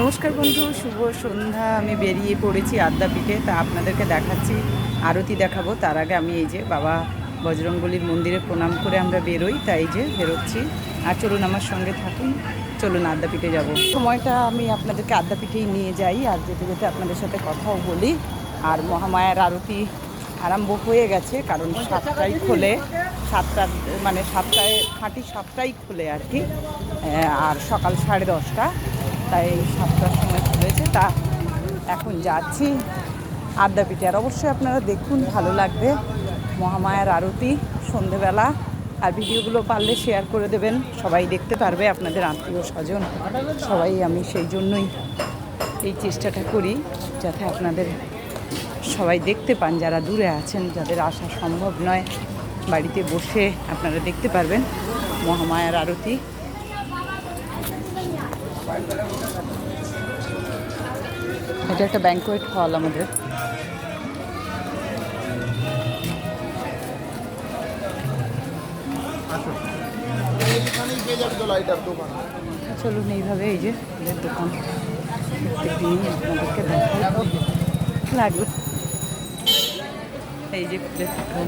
নমস্কার বন্ধু শুভ সন্ধ্যা। আমি বেরিয়ে পড়েছি আদ্যাপীঠে তা আপনাদেরকে দেখাচ্ছি আরতি দেখাবো। তার আগে আমি এই যে বাবা বজরঙ্গলির মন্দিরে প্রণাম করে আমরা বেরোই তাই যে বেরোচ্ছি। আর চলুন আমার সঙ্গে থাকুন চলুন আদ্যাপীঠে যাব। সময়টা আমি আপনাদেরকে আদ্যাপীঠেই নিয়ে যাই আর যেতে যেতে আপনাদের সাথে কথাও বলি। আর মহামায়ার আরতি আরম্ভ হয়ে গেছে কারণ সাতটায় খোলে। সাতটা মানে সাতটায় খাঁটি সাতটাই খোলে আর কি। আর সকাল সাড়ে দশটা। তাই সাতটার সময় খুলেছে। তা এখন যাচ্ছি। আদ্যাপীঠে আর অবশ্যই আপনারা দেখুন, ভালো লাগবে। মহামায়ার আরতি, সন্ধেবেলা। আর ভিডিওগুলো পারলে শেয়ার করে দেবেন। সবাই দেখতে পারবে আপনাদের আত্মীয় স্বজন। সবাই আমি সেই জন্যই এই চেষ্টাটা করি, যাতে আপনাদের সবাই দেখতে পান, যারা দূরে আছেন, যাদের আসা সম্ভব নয়, বাড়িতে বসে আপনারা দেখতে পারবেন মহামায়ার আরতি। এটা একটা ব্যাঙ্কোয়েট হল আমাদের। চলুন এইভাবে, এই যে দোকান। আপনাদেরকে লাগবে এই যে দোকান।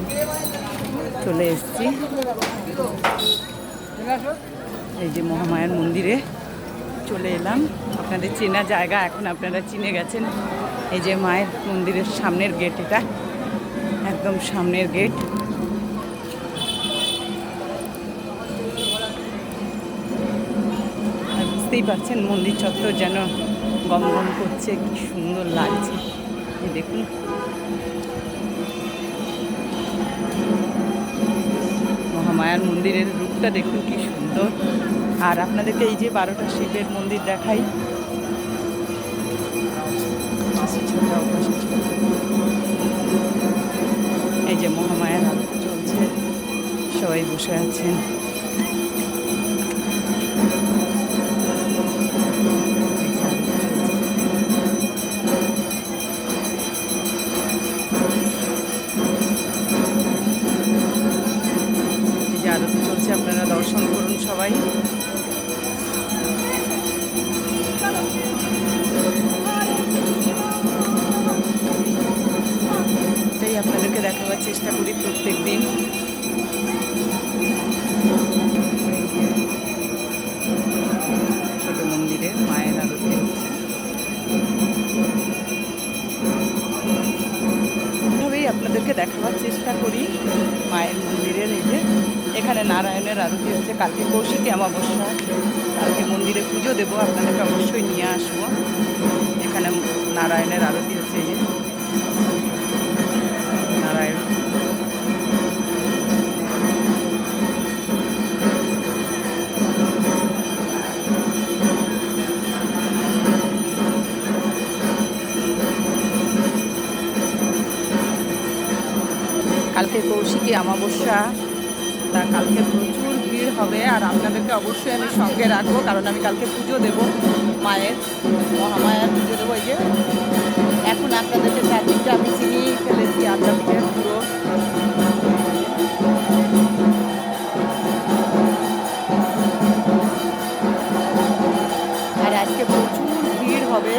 চলে এসেছি। এই যে মহামায়ার মন্দিরে। চলে এলাম। আপনাদের চেনা জায়গা এখন আপনারা চিনে গেছেন। এই যে মায়ের মন্দিরের সামনের গেট এটা। একদম সামনের গেট বুঝতেই পারছেন মন্দির চত্বর যেন গম গম করছে, কি সুন্দর লাগছে। দেখুন। মহামায়ার মন্দিরের রূপটা দেখুন কি সুন্দর। আর আপনাদেরকে এই যে বারোটা শিবের মন্দির দেখাই। এই যে মহামায়ার আলো চলছে, সবাই বসে আছেন। সবাই। এটাই আপনাদেরকে দেখাবার চেষ্টা করি প্রত্যেক দিন ছোট মন্দিরে মায়ের হচ্ছে। আপনাদেরকে দেখাবার চেষ্টা করি মায়ের মন্দিরের এখানে নারায়ণের আরতি হচ্ছে কালকে কৌশিকী অমাবস্যা। কালকে মন্দিরে পুজো দেবো, আপনাদেরকে অবশ্যই নিয়ে আসব। এখানে নারায়ণের আরতি হচ্ছে এই যে। নারায়ণ। কালকে কৌশিকী অমাবস্যা তা কালকে প্রচুর ভিড় হবে আর আপনাদেরকে অবশ্যই আমি সঙ্গে রাখব, কারণ আমি কালকে পুজো দেব মায়ের, মহামায়ার পুজো দেবো এই যে। এখন আপনাদেরকে চারদিকটা আমি চিনিয়ে ফেলেছি আদ্যাপীঠের পুরো। আর আজকে প্রচুর ভিড় হবে,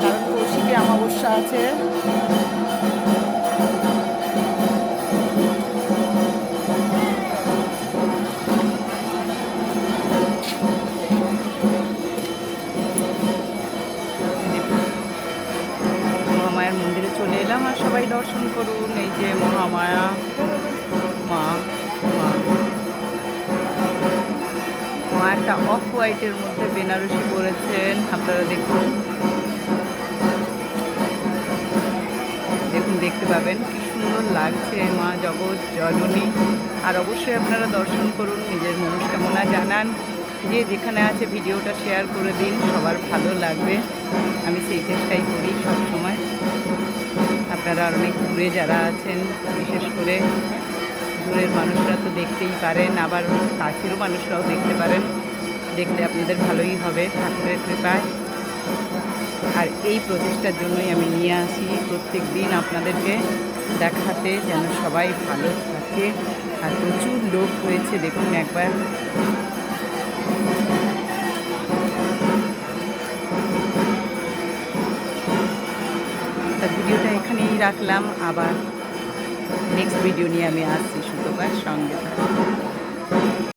কারণ কৌশিকী অমাবস্যা আছে। মহামায়ার মন্দিরে চলে এলাম আর সবাই দর্শন করুন, এই যে মহামায়া, মা মা। একটা অফ হোয়াইটের মধ্যে বেনারসি পরেছেন, আপনারা দেখুন। দেখুন, দেখতে পাবেন কি সুন্দর লাগছে মা জগৎ, জননী। আর অবশ্যই আপনারা দর্শন করুন, নিজের মনস্কামনা জানান। যে যেখানে আছে, ভিডিওটা শেয়ার করে দিন, সবার ভালো লাগবে। আমি সেই চেষ্টাই করি। আপনারা অনেক দূরে যারা আছেন, বিশেষ করে দূরের মানুষরা তো দেখতেই পারেন, আবার কাছেরও মানুষরাও দেখতে পারেন। দেখলে আপনাদের ভালোই হবে, ঠাকুরের কৃপায়। আর এই প্রচেষ্টার জন্যই আমি নিয়ে আসি প্রত্যেক দিন আপনাদেরকে দেখাতে, যেন সবাই ভালো থাকে। আর প্রচুর লোক হয়েছে, দেখুন একবার। তা ভিডিওটা এখানেই রাখলাম আবার নেক্সট ভিডিও নিয়ে আমি আসছি সুতোবার সঙ্গে।